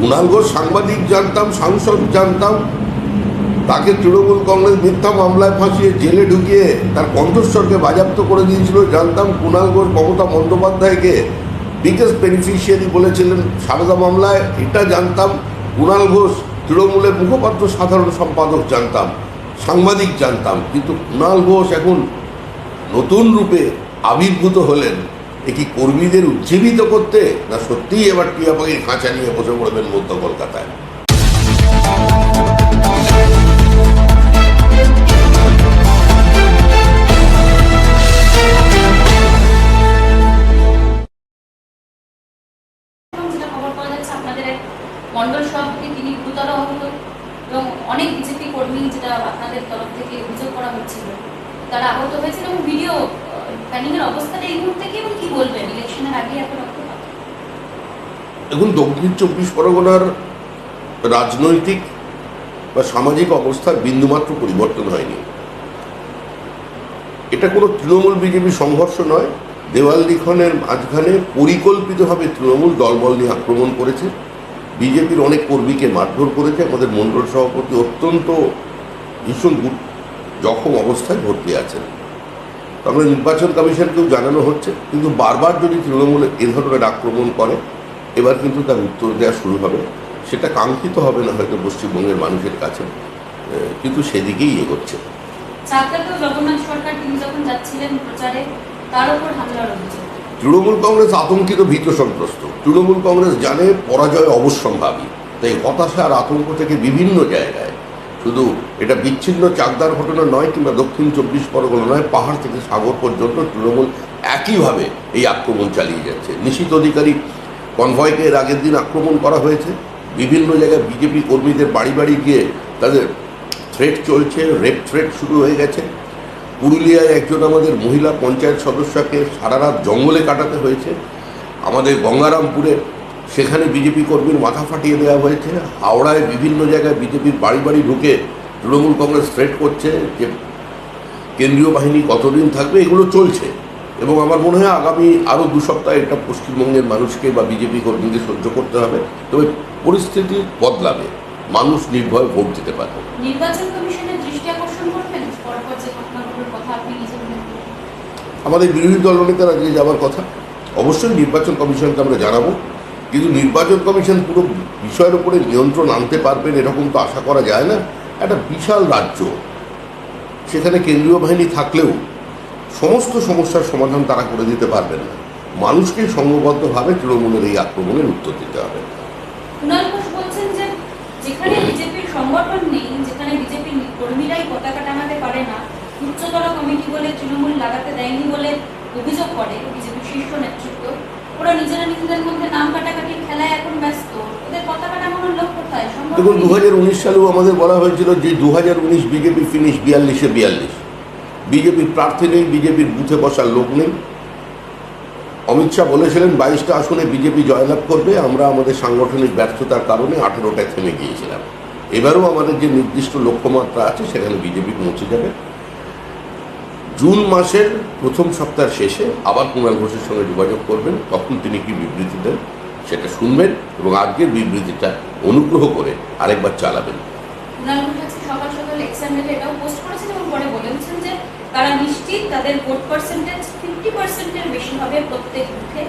কুণাল ঘোষ সাংবাদিক জানতাম, সাংসদ জানতাম। তাকে তৃণমূল কংগ্রেস মিথ্যা মামলায় ফাঁসিয়ে জেলে ঢুকিয়ে তার কণ্ঠস্বরকে বাজাপ্ত করে দিয়েছিল। জানতাম কুণাল ঘোষ মমতা বন্দ্যোপাধ্যায়কে বিগেস্ট বেনিফিশিয়ারি বলেছিলেন সারদা মামলায়। এটা জানতাম কুণাল ঘোষ তৃণমূলের মুখপাত্র, সাধারণ সম্পাদক জানতাম, সাংবাদিক জানতাম। কিন্তু কুণাল ঘোষ এখন নতুন রূপে আবির্ভূত হলেন। এ কি কর্মীদের উজ্জীবিত করতে না সত্যিই এবার টিয়া পাখির খাঁচা নিয়ে বসে পড়বেন মধ্য কলকাতায়? তারা আহত হয়েছিল ভিডিও এখন দক্ষিণ চব্বিশ পরগনার রাজনৈতিক বা সামাজিক অবস্থার বিন্দুমাত্র পরিবর্তন হয়নি। এটা কোনো তৃণমূল বিজেপি সংঘর্ষ নয়। দেওয়াল লিখনের মাঝখানে পরিকল্পিতভাবে তৃণমূল দলবল নিয়ে আক্রমণ করেছে। বিজেপির অনেক কর্মীকে মারধর করেছে। আমাদের মণ্ডল সভাপতি অত্যন্ত ভীষণ জখম অবস্থায় ভর্তি আছেন। আমরা নির্বাচন কমিশনকেও জানানো হচ্ছে কিন্তু বারবার যদি তৃণমূল এ ধরনের আক্রমণ করে এবার কিন্তু তার উত্তর দেওয়া শুরু হবে। সেটা কাঙ্ক্ষিত হবে না হয়তো পশ্চিমবঙ্গের মানুষের কাছে কিন্তু সেদিকেই এগোচ্ছে। তৃণমূল কংগ্রেস আতঙ্কিত ভীত সন্ত্রস্ত। তৃণমূল কংগ্রেস জানে পরাজয় অবশ্যম্ভাবী তাই হতাশা আর আতঙ্ক থেকে বিভিন্ন জায়গায় শুধু এটা বিচ্ছিন্ন চাকদার ঘটনা নয়, কিংবা দক্ষিণ চব্বিশ পরগনা নয়, পাহাড় থেকে সাগর পর্যন্ত তৃণমূল একইভাবে এই আক্রমণ চালিয়ে যাচ্ছে। নিশীত অধিকারী কনভয়কে এর আগের দিন আক্রমণ করা হয়েছে। বিভিন্ন জায়গায় বিজেপি কর্মীদের বাড়ি বাড়ি গিয়ে তাদের থ্রেট চলছে রেপ থ্রেট শুরু হয়ে গেছে। পুরুলিয়ায় একজন আমাদের মহিলা পঞ্চায়েত সদস্যকে সারা রাত জঙ্গলে কাটাতে হয়েছে। আমাদের গঙ্গারামপুরে সেখানে বিজেপি কর্মীর মাথা ফাটিয়ে দেওয়া হয়েছে। হাওড়ায় বিভিন্ন জায়গায় বিজেপির বাড়ি বাড়ি ঢুকে তৃণমূল কংগ্রেস থ্রেট করছে যে কেন্দ্রীয় বাহিনী কতদিন থাকবে এগুলো চলছে। এবং আমার মনে হয় আগামী আরও দু সপ্তাহ এটা পশ্চিমবঙ্গের মানুষকে বা বিজেপি কর্মীদের সহ্য করতে হবে। তবে পরিস্থিতি বদলাবে। মানুষ নির্ভয়ে ভোট দিতে পারবে। আমাদের বিরোধী দলনেতারা যে যাওয়ার কথা। অবশ্যই নির্বাচন কমিশনকে আমরা জানাব। কিন্তু নির্বাচন কমিশন পুরো বিষয়ের উপরে নিয়ন্ত্রণ আনতে পারবেন এরকম তো আশা করা যায় না। একটা বিশাল রাজ্য, সেখানে কেন্দ্রীয় বাহিনী থাকলেও সমস্ত সমস্যার সমাধান তারা করে দিতে পারবেন না। মানুষকে সংঘবদ্ধভাবে তৃণমূলের এই আক্রমণের উত্তর দিতে হবে। উচ্চতর কমিটি বলে তৃণমূল লাগাতে দেয়নি বলে অভিযোগ করে বিজেপির শীর্ষ নেতৃত্ব। ওরা নিজেরা নিজেদের মধ্যে নাম কাটাকাটির খেলায় এখন ব্যস্ত। ওদের পতাকা টাঙানোর লোক কোথায়? দেখুন দু হাজার উনিশ সালেও আমাদের বলা হয়েছিল যে দু হাজার উনিশ বিজেপি ফিনিশ বিয়াল্লিশে বিয়াল্লিশ। বিজেপির প্রার্থী নেই বিজেপির বুথে বসার লোক নেই। অমিত শাহ বলেছিলেন বাইশটা আসনে বিজেপি জয়লাভ করবে আমরা আমাদের সাংগঠনিক ব্যর্থতার কারণে আঠেরোটায় থেমে গিয়েছিলাম। এবারও আমাদের যে নির্দিষ্ট লক্ষ্যমাত্রা আছে সেখানে বিজেপি পৌঁছে যাবে। জুন মাসের প্রথম সপ্তাহের শেষে আবার কুণাল ঘোষের সঙ্গে যোগাযোগ করবেন তখন তিনি কি বিবৃতি দেন সেটা শুনবেন এবং আজকের বিবৃতিটা অনুগ্রহ করে আরেকবার চালাবেন। তারা নিশ্চিত তাদের ভোট পার্সেন্টেজ ফিফটি পার্সেন্টের বেশি হবে প্রত্যেক বুথে।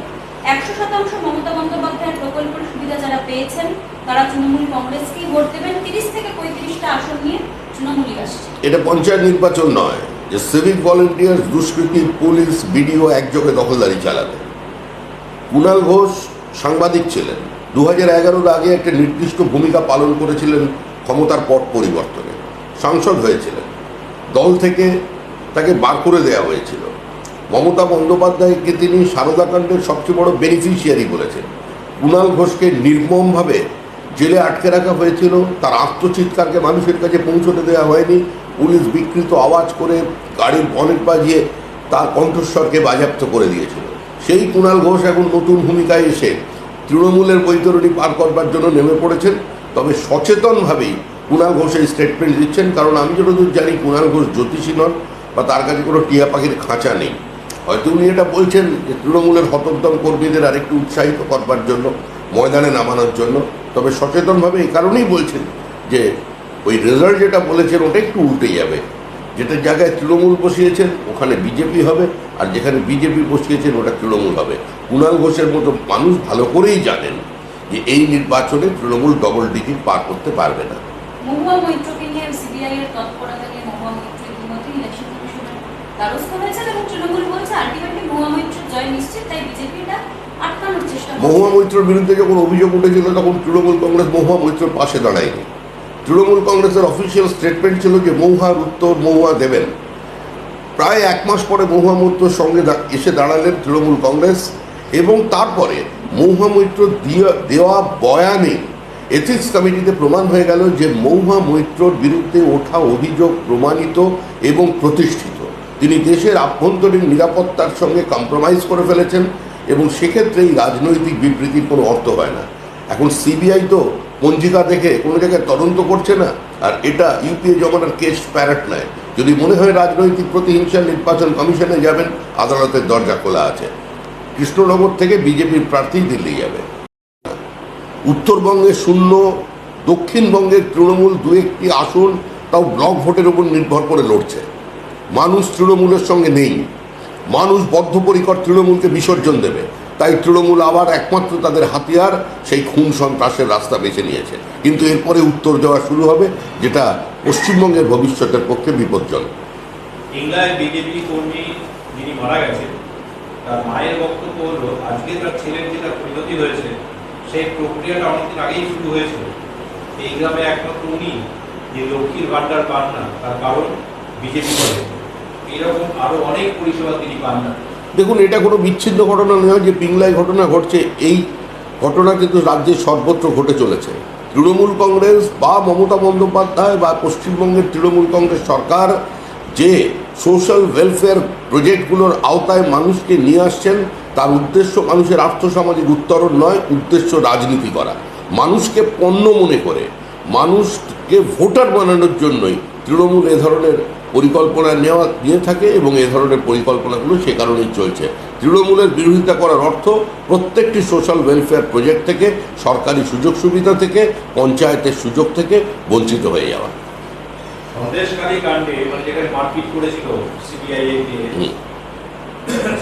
একশো শতাংশ মমতা বন্দ্যোপাধ্যায়ের প্রকল্পের সুবিধা যারা পেয়েছেন তারা তৃণমূল কংগ্রেসকেই ভোট দেবেন। তিরিশ থেকে পঁয়ত্রিশটা আসন নিয়ে তৃণমূলই আসছে। এটা পঞ্চায়েত নির্বাচন নয় যে সিভিক ভলেন্টিয়ার দুষ্কৃতী পুলিশ বিডিও একযোগে দখলদারি চালাবে। কুণাল ঘোষ সাংবাদিক ছিলেন। দু হাজার এগারোর আগে একটা নির্দিষ্ট ভূমিকা পালন করেছিলেন ক্ষমতার পট পরিবর্তনে। সাংসদ হয়েছিলেন। দল থেকে তাকে বার করে দেওয়া হয়েছিল। মমতা বন্দ্যোপাধ্যায়কে তিনি সারদাকাণ্ডের সবচেয়ে বড় বেনিফিশিয়ারি বলেছেন। কুণাল ঘোষকে নির্মমভাবে জেলে আটকে রাখা হয়েছিল। তার আত্মচিৎকারকে মানুষের কাছে পৌঁছতে দেওয়া হয়নি। পুলিশ বিকৃত আওয়াজ করে গাড়ির বনেট বাজিয়ে তার কণ্ঠস্বরকে বাজেয়াপ্ত করে দিয়েছিল। সেই কুণাল ঘোষ এখন নতুন ভূমিকায় এসে তৃণমূলের বৈতরণী পার করবার জন্য নেমে পড়েছেন। তবে সচেতনভাবেই কুণাল ঘোষ এই স্টেটমেন্ট দিচ্ছেন, কারণ আমি যতদূর জানি কুণাল ঘোষ জ্যোতিষী নন বা তার কাছে কোনো টিয়া পাখির খাঁচা নেই। হয়তো উনি এটা বলছেন যে তৃণমূলের হতোদ্যম কর্মীদের আরেকটু উৎসাহিত করবার জন্য, ময়দানে নামানোর জন্য। তবে সচেতনভাবে এই কারণেই বলছেন যে ওই রেজাল্ট যেটা বলেছেন ওটা একটু উল্টে যাবে। যেটা জায়গায় তৃণমূল বসিয়েছেন ওখানে বিজেপি হবে আর যেখানে বিজেপি বসিয়েছেন ওটা তৃণমূল হবে। কুণাল ঘোষের মতো মানুষ ভালো করেই জানেন যে এই নির্বাচনে তৃণমূল ডবল ডিজিট পার করতে পারবে না। মহুয়া মৈত্রর বিরুদ্ধে যখন অভিযোগ উঠেছিল তখন তৃণমূল কংগ্রেস মহুয়া মৈত্রর পাশে দাঁড়ায়নি। তৃণমূল কংগ্রেসের অফিসিয়াল স্টেটমেন্ট ছিল যে মহুয়ার উত্তর মহুয়া দেবেন। প্রায় এক মাস পরে মহুয়া মৈত্রর সঙ্গে এসে দাঁড়ালেন তৃণমূল কংগ্রেস এবং তারপরে মহুয়া মৈত্র দেওয়া বয়ানে এথিক্স কমিটিতে প্রমাণ হয়ে গেল যে মহুয়া মৈত্রর বিরুদ্ধে ওঠা অভিযোগ প্রমাণিত এবং প্রতিষ্ঠিত। তিনি দেশের আভ্যন্তরীণ নিরাপত্তার সঙ্গে কম্প্রোমাইজ করে ফেলেছেন এবং সেক্ষেত্রে এই রাজনৈতিক বিবৃতির কোনো অর্থ হয় না। এখন সিবিআই তো পঞ্জিকা দেখে কোনো জায়গায় তদন্ত করছে না? আর এটা ইউপিএ জমানার কেস প্যারেট নয়, যদি মনে হয় রাজনৈতিক প্রতিহিংসা নির্বাচন কমিশনে যাবেন, আদালতের দরজা খোলা আছে। কৃষ্ণনগর থেকে বিজেপির প্রার্থী দিল্লি যাবে। উত্তরবঙ্গে শূন্য, দক্ষিণবঙ্গের তৃণমূল দু একটি আসন তাও ব্লক ভোটের উপর নির্ভর করে লড়ছে। মানুষ তৃণমূলের সঙ্গে নেই। মানুষ বদ্ধপরিকর তৃণমূলকে বিসর্জন দেবে। তাই তৃণমূল আবার একমাত্র তাদের হাতিয়ার, সেই খুন সন্ত্রাসের রাস্তা বেছে নিয়েছে। কিন্তু এরপরে উত্তর দেওয়া শুরু হবে, যেটা পশ্চিমবঙ্গের ভবিষ্যতের পক্ষে বিপজ্জনক। ইংলায় বিজেপি কর্মী যিনি মারা গেছেন, তার মায়ের বক্তব্য হলো, আজকে তার ছেলের পরিণতি হয়েছে, সেই প্রক্রিয়াটা আগেই শুরু এই গ্রামে একমাত্র উনি, যে লক্ষ্মীর পান না, তার কারণ বিজেপি করে। এরকম আরও অনেক পরিষেবা তিনি পান না। দেখুন, এটা কোনো বিচ্ছিন্ন ঘটনা নয় যে পিংলায় ঘটনা ঘটছে। এই ঘটনা কিন্তু রাজ্যের সর্বত্র ঘটে চলেছে। তৃণমূল কংগ্রেস বা মমতা বন্দ্যোপাধ্যায় বা পশ্চিমবঙ্গের তৃণমূল কংগ্রেস সরকার যে সোশ্যাল ওয়েলফেয়ার প্রজেক্টগুলোর আওতায় মানুষকে নিয়ে আসছেন, তার উদ্দেশ্য মানুষের আর্থসামাজিক উত্তরণ নয়, উদ্দেশ্য রাজনীতি করা। মানুষকে পণ্য মনে করে, মানুষকে ভোটার বানানোর জন্যই তৃণমূল এ ধরনের পরিকল্পনা নেওয়া নিয়ে থাকে এবং এ ধরনের পরিকল্পনাগুলো সে কারণেই চলছে। তৃণমূলের বিরোধিতা করার অর্থ প্রত্যেকটি সোশ্যাল ওয়েলফেয়ার প্রজেক্ট থেকে সরকারি সুযোগ সুবিধা থেকে পঞ্চায়েতের সুযোগ থেকে বঞ্চিত হয়ে যাওয়া। সন্দেশকারী কাণ্ডে মানে যেখানে মারপিট করেছিল সিবিআই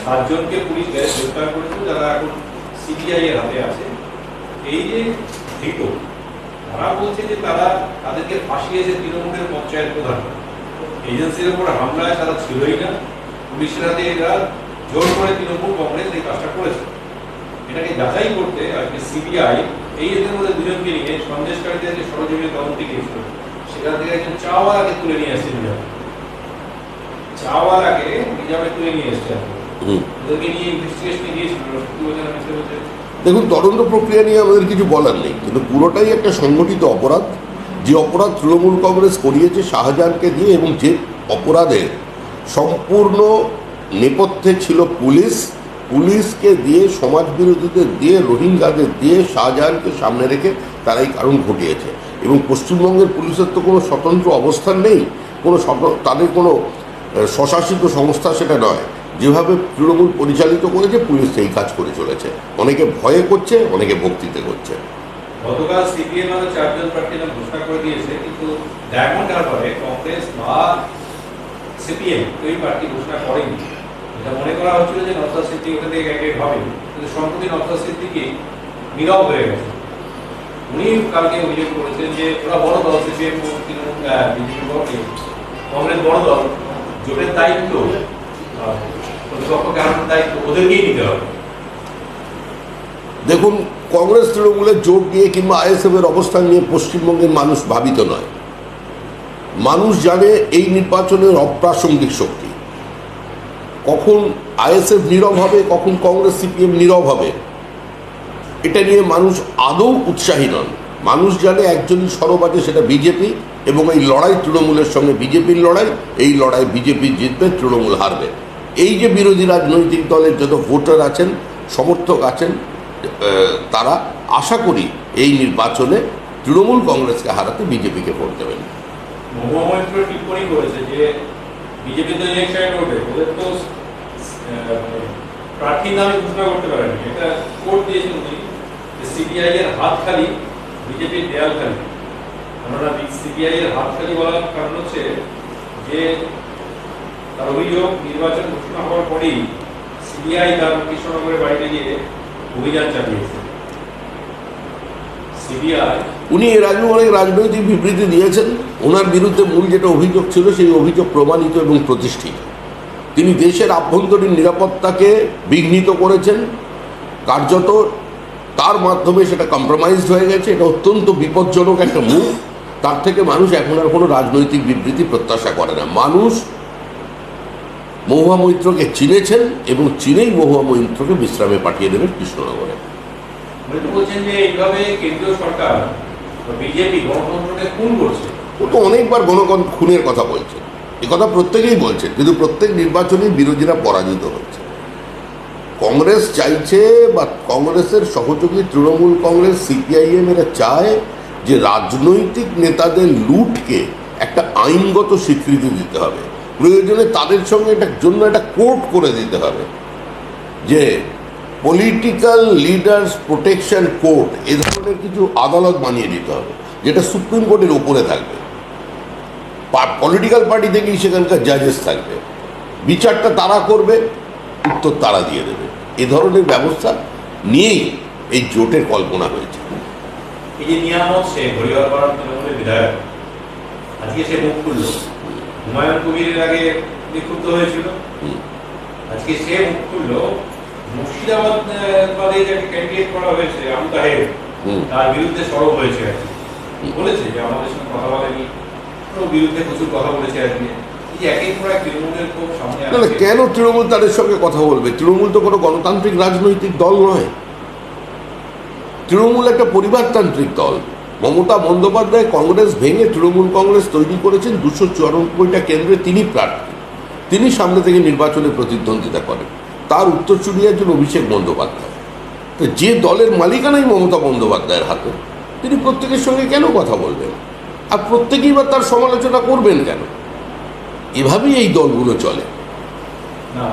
সাতজনকে পুলিশ গ্রেফতার করেছিল যারা এখন সিবিআই এর হাতে আছে। এই যে ধৃত তারা বলছে যে তারা তাদেরকে ফাঁসিয়েছে তৃণমূলের পঞ্চায়েত প্রধান এজেন্সির উপর হামলায় তারা ছিলই না। পুলিশের হাতে এরা জোর করে তৃণমূল কংগ্রেস এই কাজটা করেছে। এটাকে যাচাই করতে আজকে সিবিআই এই এদের মধ্যে দুজনকে নিয়ে সন্দেশকারীদের যে সরজমিনে তদন্তে গিয়েছিল সেখান থেকে একজন চাওয়ালাকে তুলে নিয়ে আসছে নিজামে। চাওয়ালাকে নিজামে তুলে নিয়ে এসছে ওদেরকে নিয়ে ইনভেস্টিগেশনে গিয়েছিল সত্যি বলছে না দেখুন তদন্ত প্রক্রিয়া নিয়ে আমাদের কিছু বলার নেই কিন্তু পুরোটাই একটা সংগঠিত অপরাধ। যে অপরাধ তৃণমূল কংগ্রেস করিয়েছে শাহজাহানকে দিয়ে এবং যে অপরাধের সম্পূর্ণ নেপথ্যে ছিল পুলিশ, পুলিশকে দিয়ে সমাজ বিরোধীদের দিয়ে, রোহিঙ্গাদের দিয়ে শাহজাহানকে সামনে রেখে তারাই কারণ ঘটিয়েছে। এবং পশ্চিমবঙ্গের পুলিশের তো কোনো স্বতন্ত্র অবস্থান নেই, কোনো তাদের কোনো স্বশাসিত সংস্থা সেটা নয়। যেভাবে তৃণমূল পরিচালিত করেছে, পুলিশ সেই কাজ করে চলেছে। অনেকে ভয়ে করছে, অনেকে ভক্তিতে করছে। গতকাল সিপিএম আরও চারজন প্রার্থী নাম ঘোষণা করে দিয়েছে, কিন্তু ডায়মন্ড হারবারে কংগ্রেস বা সিপিএম এই প্রার্থী ঘোষণা করেনি। এটা মনে করা হচ্ছিল যে নবসাদ সিদ্দিক ওখান থেকে ক্যান্ডিডেট হবে কিন্তু সম্প্রতি নবসাদ সিদ্দিকি নীরব হয়ে গেছে। উনি কালকে অভিযোগ করেছেন যে ওরা বড় দল, সিপিএম তৃণমূল বিজেপি কংগ্রেস বড় দল, জোটের দায়িত্ব প্রতিপক্ষ কেরানোর দায়িত্ব ওদেরকেই নিতে হবে। দেখুন, কংগ্রেস তৃণমূলের জোট নিয়ে কিংবা আইএসএফ এর অবস্থান নিয়ে পশ্চিমবঙ্গের মানুষ ভাবিত নয়। মানুষ জানে এই নির্বাচনের অপ্রাসঙ্গিক শক্তি। কখন আইএসএফ নীরব হবে, কখন কংগ্রেস সিপিএম নীরব হবে, এটা নিয়ে মানুষ আদৌ উৎসাহী নন। মানুষ জানে একজনই সরব আছে, সেটা বিজেপি, এবং এই লড়াই তৃণমূলের সঙ্গে বিজেপির লড়াই, এই লড়াই বিজেপি জিতবে, তৃণমূল হারবে। এই যে বিরোধী রাজনৈতিক দলের যত ভোটার আছেন, সমর্থক আছেন তারা আশা করি এই নির্বাচনে তৃণমূল কংগ্রেসকে হারাতে বিজেপিকে ভোট দেবেন। নির্বাচন ঘোষণা হওয়ার পরেই সিবিআই তার কৃষ্ণনগরের বাড়িতে গিয়ে উনি এর আগে অনেক রাজনৈতিক বিবৃতি দিয়েছেন। ওনার বিরুদ্ধে মূল যেটা অভিযোগ ছিল সেই অভিযোগ প্রমাণিত এবং প্রতিষ্ঠিত। তিনি দেশের আভ্যন্তরীণ নিরাপত্তাকে বিঘ্নিত করেছেন। কার্যত তার মাধ্যমে সেটা কম্প্রোমাইজড হয়ে গেছে। এটা অত্যন্ত বিপজ্জনক একটা মুখ তার থেকে মানুষ এখন আর কোনো রাজনৈতিক বিবৃতি প্রত্যাশা করে না। মানুষ মহুয়া মৈত্রকে চিনেছেন এবং চিনেই মহুয়া মৈত্রকে বিশ্রামে পাঠিয়ে দেবেন কৃষ্ণনগরে। ও তো অনেকবার গণকন খুনের কথা বলছে। এ কথা প্রত্যেকেই বলছেন কিন্তু প্রত্যেক নির্বাচনে বিরোধীরা পরাজিত হচ্ছে। কংগ্রেস চাইছে বা কংগ্রেসের সহযোগী তৃণমূল কংগ্রেস সিপিআইএম এরা চায় যে রাজনৈতিক নেতাদের লুটকে একটা আইনগত স্বীকৃতি দিতে হবে। প্রয়োজনে তাদের সঙ্গে একটা জন্য একটা কোর্ট করে দিতে হবে যে পলিটিক্যাল লিডার্স প্রোটেকশন কোর্ট এ ধরনের কিছু আদালত বানিয়ে দিতে হবে, যেটা সুপ্রিম কোর্টের ওপরে থাকবে। পলিটিক্যাল পার্টি থেকেই সেখানকার জাজেস থাকবে। বিচারটা তারা করবে, উত্তর তারা দিয়ে দেবে। এ ধরনের ব্যবস্থা নিয়েই এই জোটের কল্পনা হয়েছে। এই যে নিয়ামত হরিহরপাড়ার তৃণমূলের বিধায়ক, আজকে সে মুখ খুলল। হুমায়ুন কবিরের আগে বিক্ষুব্ধ হয়েছিল। আজকে সে মুখ খুলল। মুর্শিদাবাদ যাকে ক্যান্ডিডেট করা হয়েছে আমতাহের। তার বিরুদ্ধে সরব হয়েছে আর কি। বলেছে যে আমাদের সঙ্গে কথা বলেনি। বিরুদ্ধে প্রচুর কথা বলেছে না আসছে। কেন তৃণমূল তাদের সঙ্গে কথা বলবে? তৃণমূল তো কোনো গণতান্ত্রিক রাজনৈতিক দল নয়। তৃণমূল একটা পরিবারতান্ত্রিক দল। মমতা বন্দ্যোপাধ্যায় কংগ্রেস ভেঙে তৃণমূল কংগ্রেস তৈরি করেছেন দুশো চুরানব্বইটা কেন্দ্রে তিনি প্রার্থী। তিনি সামনে থেকে নির্বাচনে প্রতিদ্বন্দ্বিতা করেন। তার উত্তর উত্তরসূরি একজন অভিষেক বন্দ্যোপাধ্যায়। তো যে দলের মালিকানাই মমতা বন্দ্যোপাধ্যায়ের হাতে, তিনি প্রত্যেকের সঙ্গে কেন কথা বলবেন? আর প্রত্যেকেই বা তার সমালোচনা করবেন কেন? এভাবেই এই দলগুলো চলে। না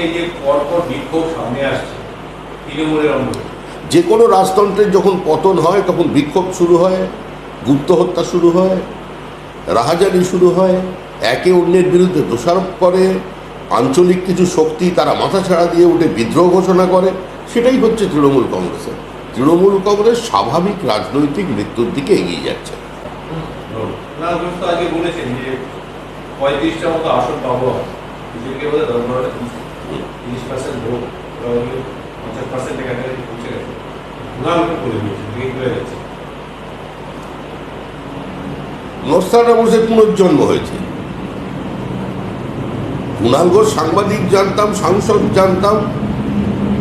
এই যে পরপর বিক্ষোভ সামনে আসছে, তৃণমূলের অঙ্গে যে কোনো রাজতন্ত্রের যখন পতন হয়, তখন বিক্ষোভ শুরু হয়, গুপ্ত হত্যা শুরু হয়, রাহাজানি শুরু হয়, একে অন্যের বিরুদ্ধে দোষারোপ করে, আঞ্চলিক কিছু শক্তি তারা মাথা ছাড়া দিয়ে উঠে বিদ্রোহ ঘোষণা করে, সেটাই হচ্ছে তৃণমূল কংগ্রেসের। তৃণমূল কংগ্রেস স্বাভাবিক রাজনৈতিক মৃত্যুর দিকে এগিয়ে যাচ্ছে। পঁয়ত্রিশটা মতো আসন পাবো নস্তানাবুসের পুনর্জন্ম হয়েছে। ঘোষ সাংবাদিক জানতাম, সাংসদ জানতাম,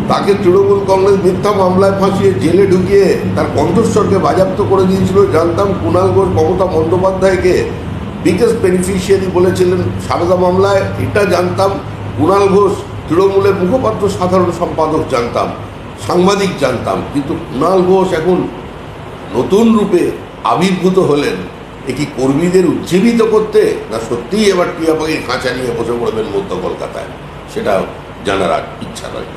তাকে তৃণমূল কংগ্রেস মিথ্যা মামলায় ফাঁসিয়ে জেলে ঢুকিয়ে তার কণ্ঠস্বরকে বাজাপ্ত করে দিয়েছিল। জানতাম কুণাল ঘোষ মমতা বন্দ্যোপাধ্যায়কে বিগেস্ট বেনিফিশিয়ারি বলেছিলেন সারদা মামলায়। এটা জানতাম কুণাল ঘোষ তৃণমূলের মুখপাত্র, সাধারণ সম্পাদক জানতাম। সাংবাদিক জানতাম, কিন্তু কুণাল ঘোষ এখন নতুন রূপে আবির্ভূত হলেন। এ কি কর্মীদের উজ্জীবিত করতে, না সত্যিই এবার টিয়া পাখির খাঁচা নিয়ে বসে পড়বেন মধ্য কলকাতায়? সেটা জানার ইচ্ছা রইল